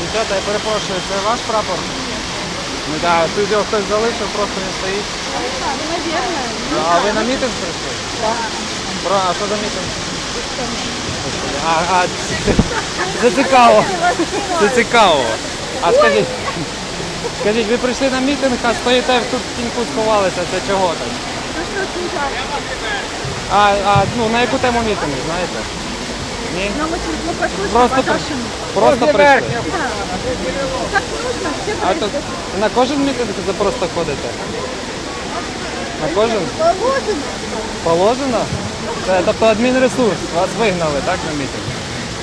Дівчата, я перепрошую, це ваш прапор? Ну так, тут його хтось залишив, просто він стоїть. Ну. А ви на мітинг прийшли? Так. Про, а що за мітинг? А, а, це цікаво. Це цікаво. А скажіть, скажіть, ви прийшли на мітинг, а стоїте тут в тіньку сховалися, це чого так? Ну жарко. А, а ну, на яку тему мітинг, знаєте? Ні? Нам очень, ну, послушай, Просто, при- по-нашему. просто прийшли. Да. Так нужно, все А тут прийшли. на кожен мітинг ви просто ходите? На кожен? Положено. Положено? Це, тобто адмінресурс, вас вигнали, так, на мітинг?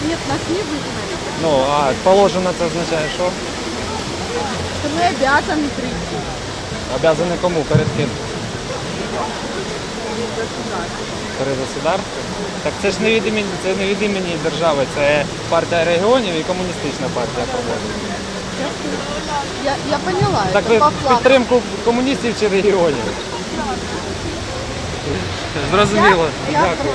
Нет, нас не выгнали. Ну, а положено це означає що? Что мы обязаны прийти. Обязані кому? Перед ким? Государством? Так це ж не від імені, це не від імені держави, це партія регіонів і комуністична партія проводить. Я, я поняла, Так ви по флагу. підтримку комуністів чи регіонів? Зрозуміло. Я- я Дякую.